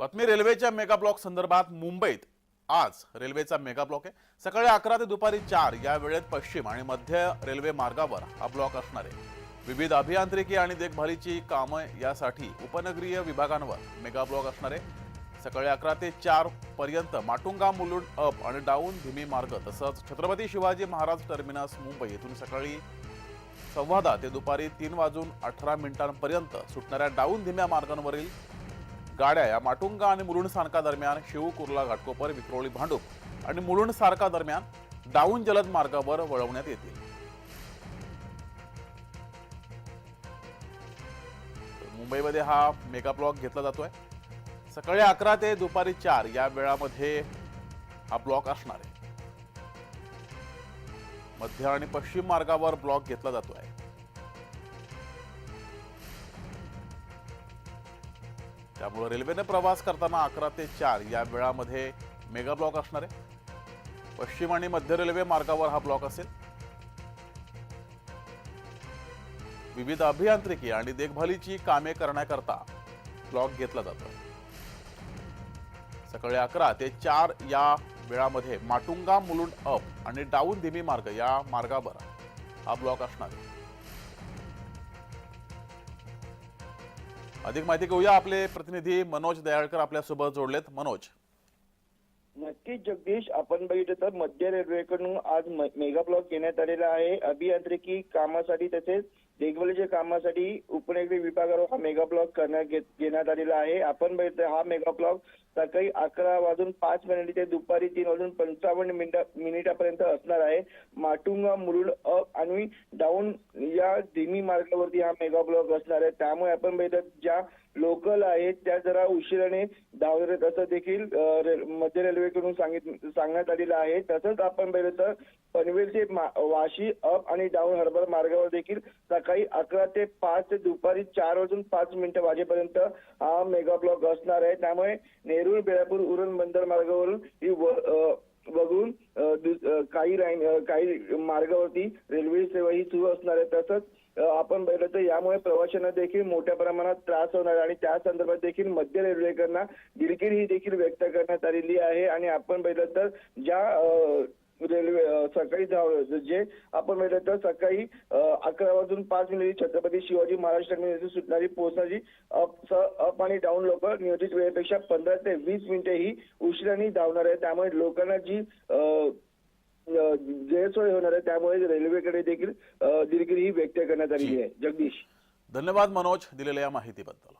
बातमी रेल्वेच्या mega block संदर्भात मुंबईत आज रेल्वेचा मेगा ब्लॉक आहे. सकाळी अकरा ते दुपारी चार या वेळेत पश्चिम आणि मध्य रेल्वे मार्गावर हा ब्लॉक असणार आहे. विविध अभियांत्रिकी आणि देखभालीची कामं यासाठी उपनगरीय विभागांवर मेगा ब्लॉक असणार आहे. सकाळी अकरा ते चार पर्यंत माटुंगा मुलुंड अप आणि डाऊन धीमी मार्ग तसंच छत्रपती शिवाजी महाराज टर्मिनस मुंबई येथून सकाळी संवादा ते दुपारी तीन वाजून अठरा मिनिटांपर्यंत सुटणाऱ्या डाऊन धीम्या मार्गांवरील गाड्या या माटुंगा आणि मुरुण स्थानका दरम्यान शिव कुर्ला घाटकोपर विक्रोळी भांडूप आणि मुरुण सारखा दरम्यान डाऊन जलद मार्गावर वळवण्यात येतील. मुंबईमध्ये हा मेगा ब्लॉक घेतला जातोय. सकाळी अकरा ते दुपारी चार या वेळामध्ये हा ब्लॉक असणार आहे. मध्य आणि पश्चिम मार्गावर ब्लॉक घेतला जातोय. त्यामुळे रेल्वेने प्रवास करताना अकरा ते चार या वेळामध्ये मेगा ब्लॉक असणार आहे. पश्चिम आणि मध्य रेल्वे मार्गावर हा ब्लॉक असेल. विविध अभियांत्रिकी आणि देखभालीची कामे करण्याकरता ब्लॉक घेतला जातो. सकाळी अकरा ते चार या वेळामध्ये माटुंगा मुलुंड अप आणि डाऊन धीमी मार्ग या मार्गावर हा ब्लॉक असणार आहे. अधिक माहिती घेऊया. आपले प्रतिनिधी मनोज दयाळकर आपल्यासोबत जोडलेत. मनोज. नक्कीच जगदीश आपण बघितलं तर मध्य रेल्वेकडून आज मेगा ब्लॉक घेण्यात आलेला आहे. अभियांत्रिकी कामासाठी तसेच देखभालीच्या कामासाठी उपनगरी विभागावर हा मेगा ब्लॉक करण्यात घेण्यात आलेला आहे. आपण बघितलं हा मेगा ब्लॉक सकाळी अकरा वाजून पाच मिनिट ते दुपारी तीन वाजून पंचावन्न मिनिटा मिनिटापर्यंत असणार आहे. माटुंगा मुरुड अप आणि डाऊन या धीमी मार्गावरती हा मेगा ब्लॉक असणार आहे. त्यामुळे आपण बघितलं ज्या लोकल आहेत त्या जरा उशिराने धावणार असं देखील मध्य रेल्वेकडून सांगित सांगण्यात आलेलं आहे. तसंच आपण पाहिलं तर पनवेल ते वाशी अप आणि डाऊन हार्बर मार्गावर देखील सकाळी अकरा ते पाच ते दुपारी चार वाजून पाच मिनिटं वाजेपर्यंत हा मेगा ब्लॉक असणार आहे. त्यामुळे नेरूळ बेळापूर उरण बंदर मार्गावरून ही व- वगळून काही काही मार्गावरती रेल्वे सेवा ही सुरू असणार आहे. तसंच आपण बघितलं तर यामुळे प्रवाशांना देखील मोठ्या प्रमाणात त्रास होणार आणि त्या संदर्भात देखील मध्य रेल्वेकडनं दिलगिरी ही देखील व्यक्त करण्यात आलेली आहे. आणि आपण बघितलं तर ज्या रेल्वे सकाळी धाव जे आपण पाहिलं तर सकाळी अकरा वाजून पाच मिनिटे छत्रपती शिवाजी महाराज टर्मिनस सुटणारी पोहोचणारी अप आणि डाऊन लोक नियोजित वेळेपेक्षा पंधरा ते वीस मिनिटे ही उशिराने धावणार आहे त्यामुळे लोकांना जी गैरसोय होणार आहे त्यामुळे रेल्वेकडे देखील दिलगिरी ही व्यक्त करण्यात आलेली आहे. जगदीश. धन्यवाद मनोज दिलेल्या या माहितीबद्दल.